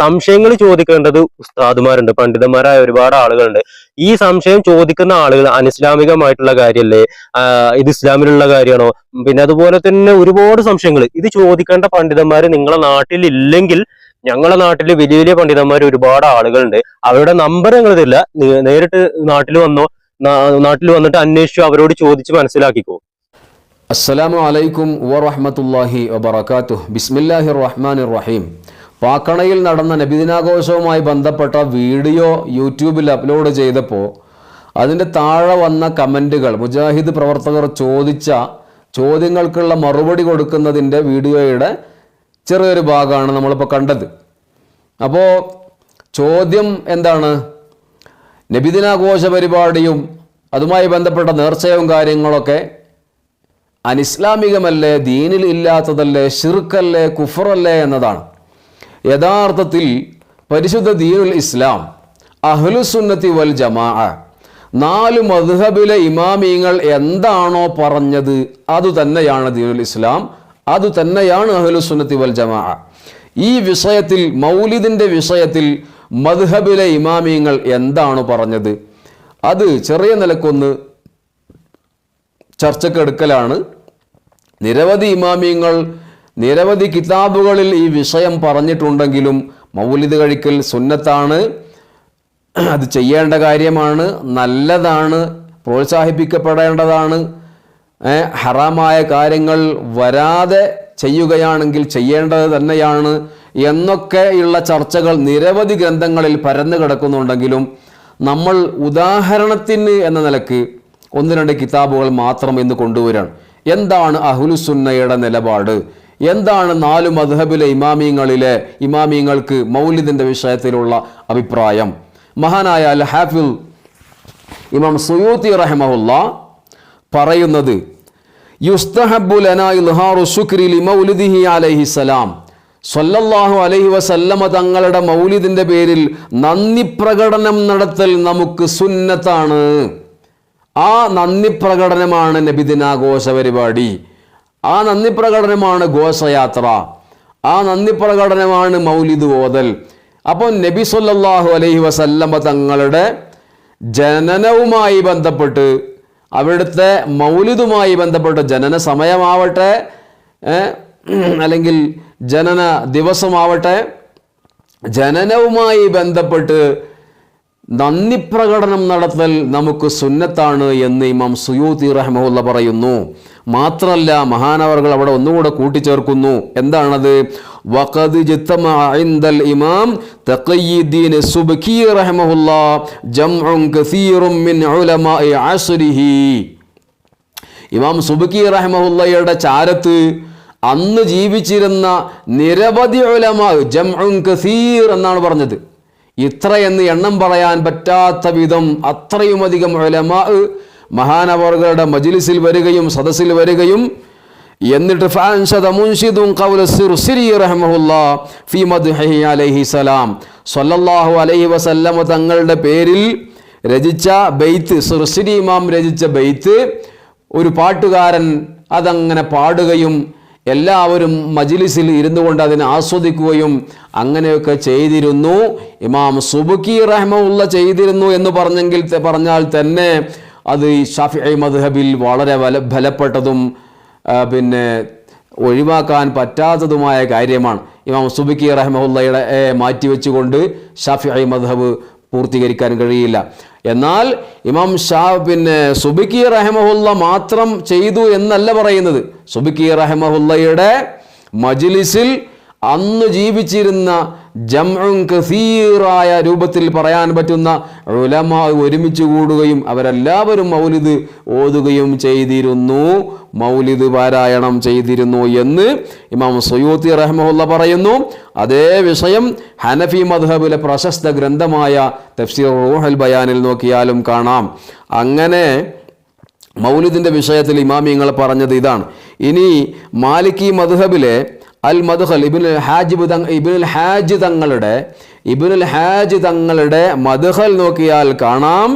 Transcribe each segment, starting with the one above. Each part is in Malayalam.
സംശയങ്ങൾ ചോദിക്കേണ്ടത് ഉസ്താദുമാരുണ്ട് പണ്ഡിതന്മാരായ ഒരുപാട് ആളുകളുണ്ട്. ഈ സംശയം ചോദിക്കുന്ന ആളുകൾ അനിസ്ലാമികമായിട്ടുള്ള കാര്യമല്ലേ ഇത് ഇസ്ലാമിലുള്ള കാര്യമാണോ? പിന്നെ അതുപോലെ തന്നെ ഒരുപാട് സംശയങ്ങൾ. ഇത് ചോദിക്കേണ്ട പണ്ഡിതന്മാർ നിങ്ങളെ നാട്ടിൽ ഇല്ലെങ്കിൽ ഞങ്ങളുടെ നാട്ടിൽ വലിയ വലിയ പണ്ഡിതന്മാർ ഒരുപാട് ആളുകളുണ്ട്. അവരുടെ നമ്പർ ഞങ്ങൾ തരില്ല. നേരിട്ട് നാട്ടിൽ വന്നോ നാട്ടിൽ വന്നിട്ട് അന്വേഷിച്ചു അവരോട് ചോദിച്ച് മനസ്സിലാക്കിക്കോ. അസ്സലാമു അലൈക്കും വറഹ്മത്തുള്ളാഹി വബറകാതുഹു. ബിസ്മില്ലാഹിർ റഹ്മാനിർ റഹീം. പാക്കണയിൽ നടന്ന നബിദിനാഘോഷവുമായി ബന്ധപ്പെട്ട വീഡിയോ യൂട്യൂബിൽ അപ്ലോഡ് ചെയ്തപ്പോൾ അതിന്റെ താഴെ വന്ന കമന്റുകൾ മുജാഹിദ് പ്രവർത്തകർ ചോദിച്ച ചോദ്യങ്ങൾക്കുള്ള മറുപടി കൊടുക്കുന്നതിന്റെ വീഡിയോയുടെ ചെറിയൊരു ഭാഗമാണ് നമ്മളിപ്പോൾ കണ്ടത്. അപ്പോൾ ചോദ്യം എന്താണ്? നബിദിനാഘോഷ പരിപാടിയും അതുമായി ബന്ധപ്പെട്ട നേർച്ചയും കാര്യങ്ങളൊക്കെ അനിസ്ലാമികമല്ലേ ദീനിൽ ഇല്ലാത്തതല്ലേ ഷിർക്കല്ലേ കുഫറല്ലേ എന്നതാണ്. യഥാർത്ഥത്തിൽ പരിശുദ്ധ ദീനുൽ ഇസ്ലാം അഹ്ലുസുന്നത്തി വൽ ജമാ നാല് മദ്ഹബിലെ ഇമാമിങ്ങൾ എന്താണോ പറഞ്ഞത് അത് തന്നെയാണ് ദീനുൽ ഇസ്ലാം അത് തന്നെയാണ് അഹ്ലുസുന്നത്തി വൽ ജമാ ഈ വിഷയത്തിൽ മൗലിദിന്റെ വിഷയത്തിൽ മദ്ഹബിലെ ഇമാമിങ്ങൾ എന്താണ് പറഞ്ഞത്? അത് ചെറിയ നിലക്കൊന്ന് ചർച്ചക്കെടുക്കലാണ് നിരവധി ഇമാമിയങ്ങൾ നിരവധി കിതാബുകളിൽ ഈ വിഷയം പറഞ്ഞിട്ടുണ്ടെങ്കിലും മൗലിദ് കഴിക്കൽ സുന്നത്താണ്. അത് ചെയ്യേണ്ട കാര്യമാണ് നല്ലതാണ് പ്രോത്സാഹിപ്പിക്കപ്പെടേണ്ടതാണ്. ഹറാമായ കാര്യങ്ങൾ വരാതെ ചെയ്യുകയാണെങ്കിൽ ചെയ്യേണ്ടത് തന്നെയാണ് എന്നൊക്കെയുള്ള ചർച്ചകൾ നിരവധി ഗ്രന്ഥങ്ങളിൽ പരന്നു കിടക്കുന്നുണ്ടെങ്കിലും നമ്മൾ ഉദാഹരണത്തിന് എന്ന നിലയ്ക്ക് ഒന്ന് രണ്ട് കിതാബുകൾ മാത്രം ഇന്ന് കൊണ്ടുവരാണ്. എന്താണ് അഹുലുസുന്നയുടെ നിലപാട്? എന്താണ് നാല് മദ്ഹബിലെ ഇമാമിയങ്ങളിലെ ഇമാമിയങ്ങൾക്ക് മൗലിദിന്റെ വിഷയത്തിലുള്ള അഭിപ്രായം? മഹാനായ അൽ ഹാഫിൽ ഇമാം സുയൂത്തി റഹ്മഹുല്ല പറയുന്നത് യുസ്തഹബു ലനാ ഇൽഹാറു ശുക്രി ലി മൗലിദിഹി അലൈഹിസ്സലാം സ്വല്ലല്ലാഹു അലൈഹി വസല്ലമ തങ്ങളുടെ മൗലിദിന്റെ പേരിൽ നന്ദി പ്രകടനം നടത്തൽ നമുക്ക് സുന്നത്താണ്. ആ നന്ദി പ്രകടനമാണ് നബിദിനാഘോഷ പരിപാടി. ആ നന്ദി പ്രകടനമാണ് ഘോഷയാത്ര. ആ നന്ദി പ്രകടനമാണ് മൗലിദ് ഓതൽ. അപ്പോൾ നബി സല്ലല്ലാഹു അലൈഹി വസല്ലമ തങ്ങളുടെ ജനനവുമായി ബന്ധപ്പെട്ട് അവിടുത്തെ മൗലിദുമായി ബന്ധപ്പെട്ട് ജനന സമയമാവട്ടെ അല്ലെങ്കിൽ ജനന ദിവസമാവട്ടെ ജനനവുമായി ബന്ധപ്പെട്ട് നന്ദി പ്രകടനം നടത്തൽ നമുക്ക് സുന്നത്താണ് എന്ന് ഇമാം സുയൂത്തി റഹ്മുല്ല പറയുന്നു. മാത്രല്ല മഹാനവർകൾ അവിടെ ഒന്നുകൂടെ കൂട്ടിച്ചേർക്കുന്നു. എന്താണത്? വഖദ് ജിത്തമ ഇൻദൽ ഇമാം തഖയ്യുദ്ദീൻ സുബ്കി റഹ്മഹുല്ലാ ജംഉൻ കസീറും മിൻ ഉലമാഇ അസ്രിഹി. ഇമാം സുബുക്കി റഹ്മഹുല്ലയുടെ ചാരത്ത് അന്ന് ജീവിച്ചിരുന്ന നിരവധി ഉലമാ ജംഉൻ കസീർ എന്നാണ് പറഞ്ഞത്. ഇത്രയെന്ന് എണ്ണം പറയാൻ പറ്റാത്ത വിധം അത്രയുമധികം ഉലമാ മഹാനവറുകളുടെ മജിലിസിൽ വരികയും സദസ്സിൽ വരികയും എന്നിട്ട് ഫാൻഷദ മുൻഷിദും ഖൗല സിർസിരി റഹ്മഹുല്ലാ ഫീ മദ്ഹിഹി അലൈഹി സലാം. സ്വല്ലല്ലാഹു അലൈഹി വസല്ലമ തങ്ങളുടെ പേരിൽ രചിച്ച ബെയ്ത്ത് സിർസിരി ഇമാം രചിച്ച ബെയ്ത്ത് ഒരു പാട്ടുകാരൻ അതങ്ങനെ പാടുകയും എല്ലാവരും മജിലിസിൽ ഇരുന്നു കൊണ്ട് അതിനെ ആസ്വദിക്കുകയും അങ്ങനെയൊക്കെ ചെയ്തിരുന്നു. ഇമാം സുബുക്കി റഹ്മുള്ള ചെയ്തിരുന്നു എന്ന് പറഞ്ഞെങ്കിൽ പറഞ്ഞാൽ തന്നെ അത് ഷാഫി മദ്ഹബിൽ വളരെ വല ഫലപ്പെട്ടതും പിന്നെ ഒഴിവാക്കാൻ പറ്റാത്തതുമായ കാര്യമാണ്. ഇമാം സുബിക്കി റഹ്മുള്ളയുടെ മാറ്റിവെച്ചുകൊണ്ട് ഷാഫി മദ്ഹബ് പൂർത്തീകരിക്കാൻ കഴിയില്ല. എന്നാൽ ഇമാം ഷാ പിന്നെ സുബിക്കി റഹ്മഹുല്ല മാത്രം ചെയ്തു എന്നല്ല പറയുന്നത്. സുബിക്കി റഹ്മഹുല്ലയുടെ മജ്ലിസിൽ അന്ന് ജീവിച്ചിരുന്ന ജംഉം കസീറായ രൂപത്തിൽ പറയാൻ പറ്റുന്ന ഉലമാ ഒരുമിച്ച് കൂടുകയും അവരെല്ലാവരും മൗലിദ് ഓതുകയും ചെയ്തിരുന്നു. മൗലിദ് പാരായണം ചെയ്തിരുന്നു എന്ന് ഇമാം സയ്യൂത്തി റഹ്മുല്ല പറയുന്നു. അതേ വിഷയം ഹനഫി മദ്ഹബിലെ പ്രശസ്ത ഗ്രന്ഥമായ തഫ്സീർ റൂഹൽ ബയാനിൽ നോക്കിയാലും കാണാം. അങ്ങനെ മൗലിദിന്റെ വിഷയത്തിൽ ഇമാമിങ്ങൾ പറഞ്ഞത് ഇതാണ്. ഇനി മാലിക്കി മദ്ഹബിലെ അൽ മധുഹൽ ഇബിനുൽ ഹാജിബ് ഇബിനുൽ ഹാജ് തങ്ങളുടെ ഇബിനുൽ ഹാജ് തങ്ങളുടെ മധുഹൽ നോക്കിയാൽ കാണാം.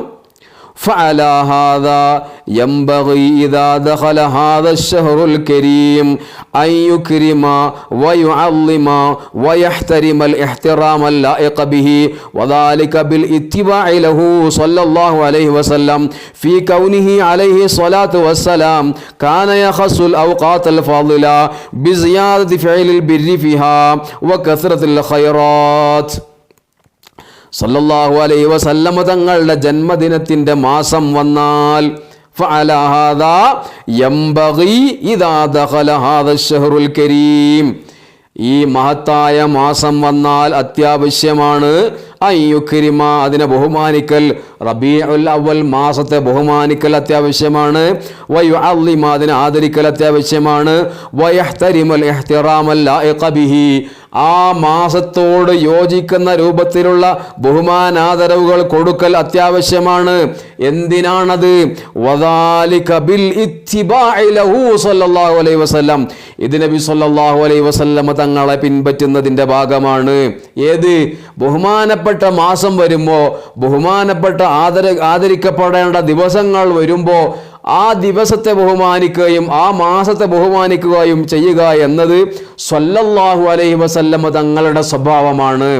فعلى هذا ينبغي إذا دخل هذا الشهر الكريم أن يكرم ويعظم ويحترم الاحترام اللائق به وذلك بالاتباع له صلى الله عليه وسلم في كونه عليه الصلاة والسلام. كان يخص الأوقات الفاضلة بزيادة فعل البر فيها وكثرة الخيرات. സല്ലല്ലാഹു അലൈഹി വസല്ലമ തങ്ങളുടെ ജന്മദിനത്തിന്റെ മാസം വന്നാൽ കരീം. ഈ മഹത്തായ മാസം വന്നാൽ അത്യാവശ്യമാണ് അതിനെ ബഹുമാനിക്കൽ. റബീഉൽ അവൽ മാസത്തെ ബഹുമാനിക്കൽ അത്യാവശ്യമാണ്. വയു അള്ളിമ അതിനെ ആദരിക്കൽ അത്യാവശ്യമാണ്. വയഹ്തരിമൽ ബിഹി. ആ മാസത്തോട് യോജിക്കുന്ന രൂപത്തിലുള്ള ബഹുമാനാദരവുകൾ കൊടുക്കൽ അത്യാവശ്യമാണ്. എന്തിനാണത്? വസല്ലം. ഇത് നബി സല്ലാഹു അലൈഹി വസല്ലമ തങ്ങളെ പിൻപറ്റുന്നതിന്റെ ഭാഗമാണ്. ഏത്? ബഹുമാനപ്പെട്ട മാസം വരുമ്പോൾ ബഹുമാനപ്പെട്ട ആദര ആദരിക്കപ്പെടേണ്ട ദിവസങ്ങൾ വരുമ്പോൾ ആ ദിവസത്തെ ബഹുമാനിക്കുകയും ആ മാസത്തെ ബഹുമാനിക്കുകയും ചെയ്യുക എന്നത് സ്വല്ലല്ലാഹു അലൈഹി വസല്ലമ തങ്ങളുടെ സ്വഭാവമാണ്.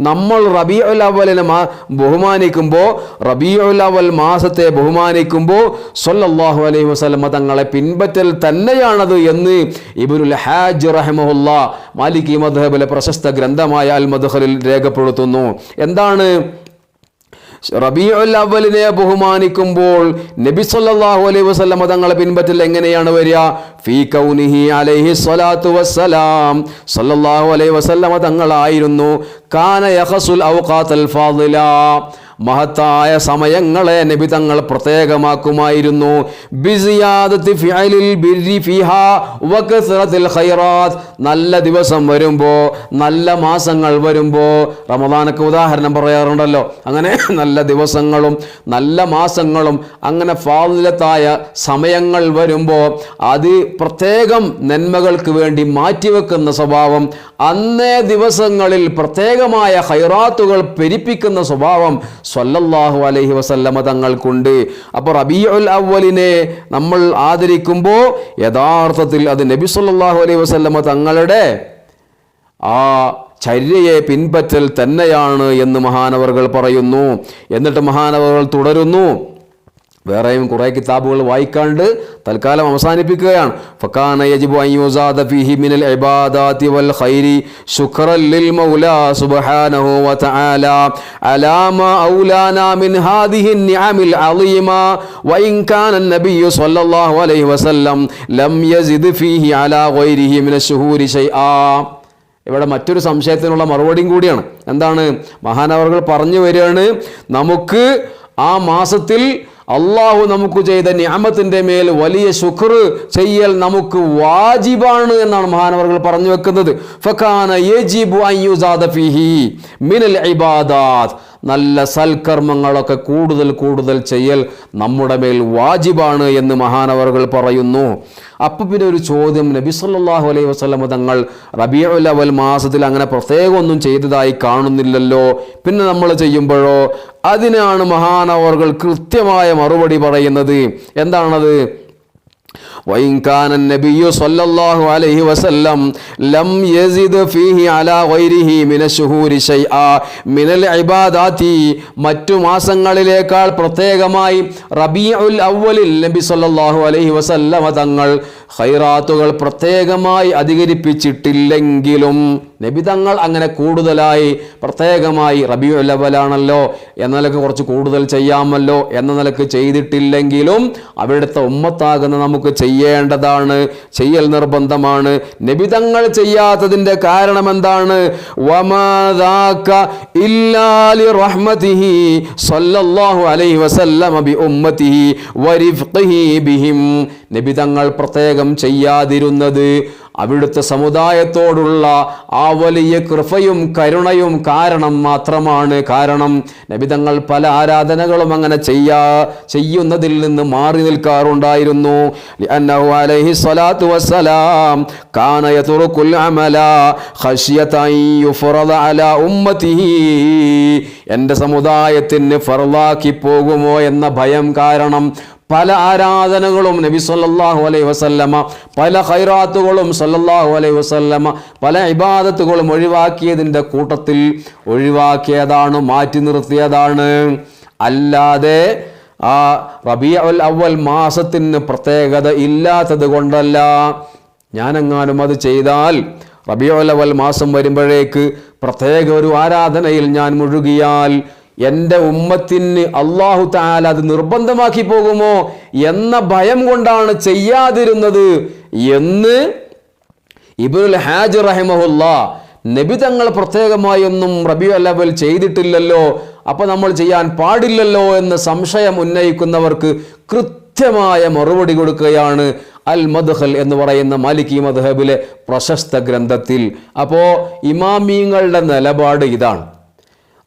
നമ്മൾ റബീഉൽ അവലിനെ മാ ബഹുമാനിക്കുമ്പോൾ റബീഉൽ അവൽ മാസത്തെ ബഹുമാനിക്കുമ്പോൾ സ്വല്ലല്ലാഹു അലൈഹി വസല്ലമ തങ്ങളെ പിൻപറ്റൽ തന്നെയാണത് എന്ന് ഇബ്നുൽ ഹാജ് റഹമുല്ല മാലിക് മദ്ഹബിലെ പ്രശസ്ത ഗ്രന്ഥമായ അൽ മദ്ഹലിൽ രേഖപ്പെടുത്തുന്നു. എന്താണ്? റബീഉൽ അവലിനെ ബഹുമാനിക്കുമ്പോൾ നബി സല്ലല്ലാഹു അലൈഹി വസല്ലമ തങ്ങളെ പിൻപറ്റൽ എങ്ങനെയാണ് വരിക? ഫീ കൗനിഹി അലൈഹി സ്വലാത്തു വസ്സലാം. സല്ലല്ലാഹു അലൈഹി വസല്ലമ തങ്ങളായിരുന്നു. കാന യഹസുൽ ഔഖാത്തൽ ഫാദില. മഹത്തായ സമയങ്ങളെ നബി തങ്ങൾ പ്രത്യേകമാക്കുമായിരുന്നു. നല്ല ദിവസം വരുമ്പോൾ നല്ല മാസങ്ങൾ വരുമ്പോൾ റമദാനൊക്കെ ഉദാഹരണം പറയാറുണ്ടല്ലോ. അങ്ങനെ നല്ല ദിവസങ്ങളും നല്ല മാസങ്ങളും അങ്ങനെ ഫാദിലത്തായ സമയങ്ങൾ വരുമ്പോൾ അത് പ്രത്യേകം നന്മകൾക്ക് വേണ്ടി മാറ്റിവെക്കുന്ന സ്വഭാവം അന്നേ ദിവസങ്ങളിൽ പ്രത്യേകമായ ഹൈറാത്തുകൾ പെരിപ്പിക്കുന്ന സ്വഭാവം സ്വല്ലല്ലാഹു അലൈഹി വസല്ലമ തങ്ങൾക്കുണ്ട്. അപ്പോൾ റബീഉൽ അവലിനെ നമ്മൾ ആദരിക്കുമ്പോൾ യഥാർത്ഥത്തിൽ അത് നബി സല്ലല്ലാഹു അലൈഹി വസല്ലമ തങ്ങളുടെ ആ ചര്യയെ പിൻപറ്റൽ തന്നെയാണ് എന്ന് മഹാനവറുകൾ പറയുന്നു. എന്നിട്ട് മഹാനവറുകൾ തുടരുന്നു. വേറെയും കുറേ കിതാബുകൾ വായിക്കാണ്ട് തൽക്കാലം അവസാനിപ്പിക്കുകയാണ്. ഇവിടെ മറ്റൊരു സംശയത്തിനുള്ള മറുപടിയും കൂടിയാണ്. എന്താണ്? മഹാനവറുകൾ പറഞ്ഞു വരികയാണ് നമുക്ക് ആ മാസത്തിൽ അള്ളാഹു നമുക്ക് ചെയ്ത ന്യാമത്തിന്റെ മേൽ വലിയ ശുക്ർ ചെയ്യൽ നമുക്ക് വാജിബാണ് എന്നാണ് മഹാനവർകൾ പറഞ്ഞു വെക്കുന്നത്. അൻ ഫീഹി മിനൽ നല്ല സൽക്കർമ്മങ്ങളൊക്കെ കൂടുതൽ കൂടുതൽ ചെയ്യൽ നമ്മുടെ മേൽ വാജിബാണ് എന്ന് മഹാനവറുകൾ പറയുന്നു. അപ്പോൾ പിന്നെ ഒരു ചോദ്യം നബി സല്ലാഹു അലൈഹി വസ്ലം തങ്ങൾ റബിയ ഉലവൽ മാസത്തിൽ അങ്ങനെ പ്രത്യേകം ഒന്നും ചെയ്തതായി കാണുന്നില്ലല്ലോ. പിന്നെ നമ്മൾ ചെയ്യുമ്പോഴോ? അതിനാണ് മഹാനവറുകൾ കൃത്യമായ മറുപടി പറയുന്നത്. എന്താണത്? وإن كان النبي صلى الله عليه وسلم لم يزد فيه على غيره من الشهور شيئا من العبادات മറ്റു മാസങ്ങളിലേക്കാൾ പ്രത്യേകമായി റബീഉൽ അവലിൽ നബി സല്ലല്ലാഹു അലൈഹി വസല്ലമ തങ്ങൾ ഖൈറാത്തുകൾ പ്രത്യേകമായി അധികരിപ്പിച്ചിട്ടില്ലെങ്കിലും നബി തങ്ങൾ അങ്ങനെ കൂടുതലായി പ്രത്യേകമായി റബിയുൽ അവലാണല്ലോ എന്ന നിലക്ക് കുറച്ച് കൂടുതൽ ചെയ്യാമല്ലോ എന്ന നിലക്ക് ചെയ്തിട്ടില്ലെങ്കിലും അവിടുത്തെ ഉമ്മത്താകുന്ന നമുക്ക് ചെയ്യേണ്ടതാണ് ചെയ്യൽ നിർബന്ധമാണ്. നബി തങ്ങൾ ചെയ്യാത്തതിന്റെ കാരണം എന്താണ് നബിതങ്ങൾ പ്രത്യേകം ചെയ്യാതിരുന്നത് അവിടുത്തെ സമുദായത്തോടുള്ള ആ വലിയ കൃപയും കരുണയും കാരണം മാത്രമാണ് കാരണം. നബിതങ്ങൾ പല ആരാധനകളും അങ്ങനെ ചെയ്യാ ചെയ്യുന്നതിൽ നിന്ന് മാറി നിൽക്കാറുണ്ടായിരുന്നു. അലൈഹി അമല എന്റെ സമുദായത്തിന് ഫർവാക്കി പോകുമോ എന്ന ഭയം കാരണം പല ആരാധനകളും നബി സല്ലാഹു അലൈഹി വസല്ലമ പല ഹൈറാത്തുകളും സല്ലല്ലാഹു അലൈഹി വസല്ലമ പല ഇബാദത്തുകളും ഒഴിവാക്കിയതിന്റെ കൂട്ടത്തിൽ ഒഴിവാക്കിയതാണ് മാറ്റി നിർത്തിയതാണ്. അല്ലാതെ ആ റബിയുൽ അവൽ മാസത്തിന് പ്രത്യേകത ഇല്ലാത്തത് കൊണ്ടല്ല. ഞാനെങ്ങാനും അത് ചെയ്താൽ റബിയുൽ അവൽ മാസം വരുമ്പോഴേക്ക് പ്രത്യേക ഒരു ആരാധനയിൽ ഞാൻ മുഴുകിയാൽ എന്റെ ഉമ്മത്തിന് അള്ളാഹു താല അത് നിർബന്ധമാക്കി പോകുമോ എന്ന ഭയം കൊണ്ടാണ് ചെയ്യാതിരുന്നത് എന്ന് ഇബുൽ ഹാജ് റഹിമഹുല്ല നബി തങ്ങൾ പ്രത്യേകമായി ഒന്നും റബി അല്ലവൽ ചെയ്തിട്ടില്ലല്ലോ അപ്പൊ നമ്മൾ ചെയ്യാൻ പാടില്ലല്ലോ എന്ന് സംശയം ഉന്നയിക്കുന്നവർക്ക് കൃത്യമായ മറുപടി കൊടുക്കുകയാണ് അൽ മദ്ഹൽ എന്ന് പറയുന്ന മാലിക്കി മദ്ഹബിലെ പ്രശസ്ത ഗ്രന്ഥത്തിൽ. അപ്പോൾ ഇമാമീങ്ങളുടെ നിലപാട് ഇതാണ്.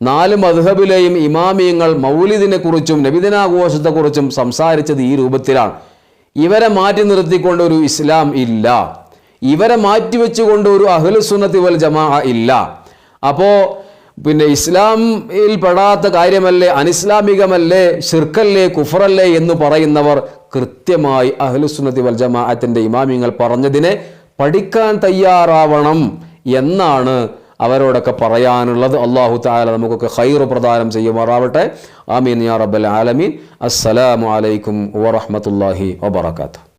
നാല് മധുഹബിലെയും ഇമാമിയങ്ങൾ മൗലിദിനെക്കുറിച്ചും നബിദിനാഘോഷത്തെക്കുറിച്ചും സംസാരിച്ചത് ഈ രൂപത്തിലാണ്. ഇവരെ മാറ്റി നിർത്തിക്കൊണ്ട് ഒരു ഇസ്ലാം ഇല്ല. ഇവരെ മാറ്റിവെച്ചുകൊണ്ട് ഒരു അഹ്ലുസുന്നത്തി വൽ ജമാ ഇല്ല. അപ്പോൾ പിന്നെ ഇസ്ലാമിൽ പെടാത്ത കാര്യമല്ലേ അനിസ്ലാമികമല്ലേ ഷിർക്കല്ലേ കുഫറല്ലേ എന്ന് പറയുന്നവർ കൃത്യമായി അഹ്ലുസുന്നത്തി വൽ ജമാഅത്തിന്റെ ഇമാമിങ്ങൾ പറഞ്ഞതിനെ പഠിക്കാൻ തയ്യാറാവണം എന്നാണ് അവരോടൊക്കെ പറയാനുള്ളത് അള്ളാഹു താല നമുക്കൊക്കെ ഖൈർ പ്രദാനം ചെയ്യുമാറാവട്ടെ. ആമീൻ യാ റബ്ബൽ ആലമീൻ. അസ്സലാമു അലൈക്കും വറഹ്മത്തുള്ളാഹി വബറകാതുഹു.